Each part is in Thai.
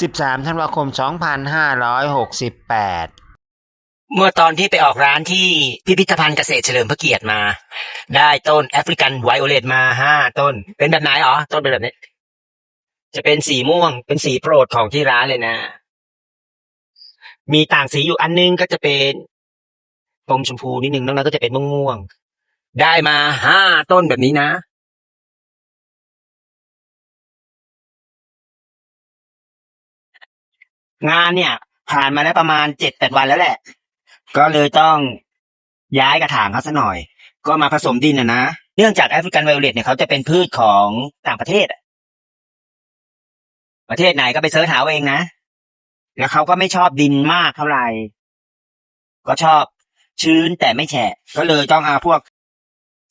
13ธันวาคม 2568เมื่อตอนที่ไปออกร้านที่พิพิธภัณฑ์เกษตรเฉลิมพระเกียรติมา ได้ต้นแอฟริกันไวโอเลตมาห้าต้น เป็นแบบไหนอ๋อต้นเป็นแบบนี้ จะเป็นสีม่วงเป็นสีโปรดของที่ร้านเลยนะ มีต่างสีอยู่อันนึงก็จะเป็นอมชมพูนิดนึงนอกนั้นก็จะเป็นม่วงๆได้มาห้าต้นแบบนี้นะ งานเนี่ย ผ่านมาแล้วประมาณเจ็ดแปดวันแล้วแหละ ก็เลยต้องย้ายกระถางเขาซะหน่อย ก็มาผสมดินนะนะ เนื่องจากแอฟริกันไวโอเลตเนี่ยเขาจะเป็นพืชของต่างประเทศอะประเทศไหนก็ไปเสิร์ชหาเอาเองนะ แล้วเขาก็ไม่ชอบดินมากเท่าไหร่ ก็ชอบชื้นแต่ไม่แฉะ ก็เลยต้องเอาพวก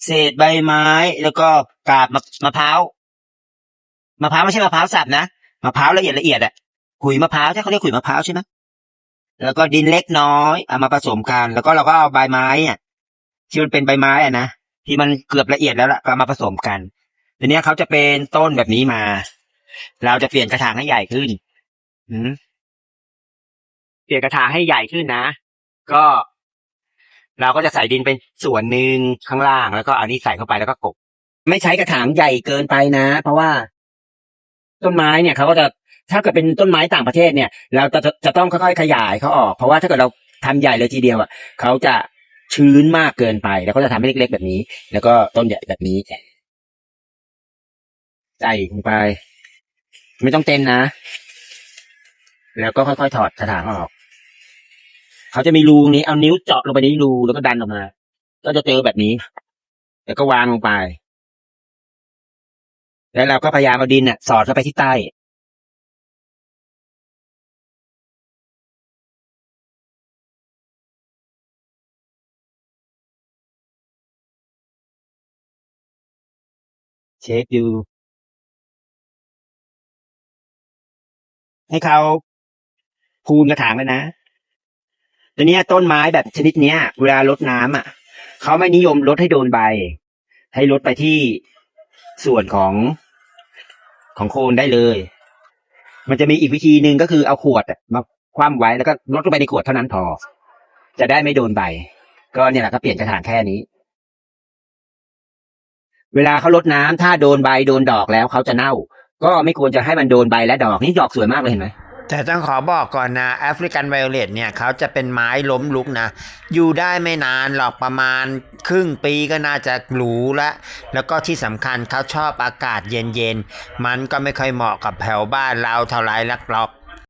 เศษใบไม้ แล้วก็กาบมะมะพร้าว มะพร้าวไม่ใช่มะพร้าวสับนะ มะพร้าวละเอียดละเอียดอะ ขุยมะพร้าวใช่เขาเรียกขุยมะพร้าวใช่ไหมแล้วก็ดินเล็กน้อยเอามาผสมกัน แล้วก็เราก็เอาใบไม้อะที่มันเป็นใบไม้อะนะที่มันเกือบละเอียดแล้วล่ะก็มาผสมกันทีนี้เขาจะเป็นต้นแบบนี้มา เราจะเปลี่ยนกระถางให้ใหญ่ขึ้นอืมเปลี่ยนกระถางให้ใหญ่ขึ้นนะ ก็ เราก็จะใส่ดินเป็นส่วนหนึ่งข้างล่าง แล้วก็เอานี้ใส่เข้าไปแล้วก็กบ ไม่ใช้กระถางใหญ่เกินไปนะ เพราะว่า ต้นไม้เนี่ยเขาก็จะ ถ้าเกิดเป็นต้นไม้ต่างประเทศเนี่ย เราจะจะจะต้องค่อยๆขยายเขาออก เพราะว่าถ้าเกิดเราทำใหญ่เลยทีเดียวอะเขาจะชื้นมากเกินไป แล้วก็จะทำให้เล็ก ๆ แบบนี้ แล้วก็ต้นใหญ่แบบนี้ใส่ลงไป ไม่ต้องเต็มนะ แล้วก็ค่อยๆถอดกระถางออก เขาจะมีรูนี้เอานิ้วเจาะลงไปในรูแล้วก็ดันออกมา ก็จะเจอแบบนี้ แล้วก็วางลงไป แล้วเราก็พยายามเอาดินน่ะ สอดเข้าไปที่ใต้ เช็คดู ให้เขาพูนกระถางเลยนะแต่เนี้ยต้นไม้แบบชนิดเนี้ย เวลารดน้ำอะเขาไม่นิยมรดให้โดนใบ ให้รดไปที่ส่วนของของโคนได้เลย มันจะมีอีกวิธีหนึ่งก็คือเอาขวดอะมาคว่ำไว้แล้วก็รดลงไปในขวดเท่านั้นพอ จะได้ไม่โดนใบ ก็เนี่ยแหละก็เปลี่ยนกระถางแค่นี้ เวลาเขาลดน้ำถ้าโดนใบโดนดอกแล้วเขาจะเน่า ก็ไม่ควรจะให้มันโดนใบและดอกนี่ดอกสวยมากเลยเห็นไหมแต่ต้องขอบอกก่อนนะแอฟริกันไวโอเลตเนี่ยเขาจะเป็นไม้ล้มลุกนะ อยู่ได้ไม่นานหรอกประมาณครึ่งปีก็น่าจะหรูละแล้วก็ที่สำคัญเขาชอบอากาศเย็นๆ มันก็ไม่ค่อยเหมาะกับแถวบ้านเราเท่าไรลักหรอก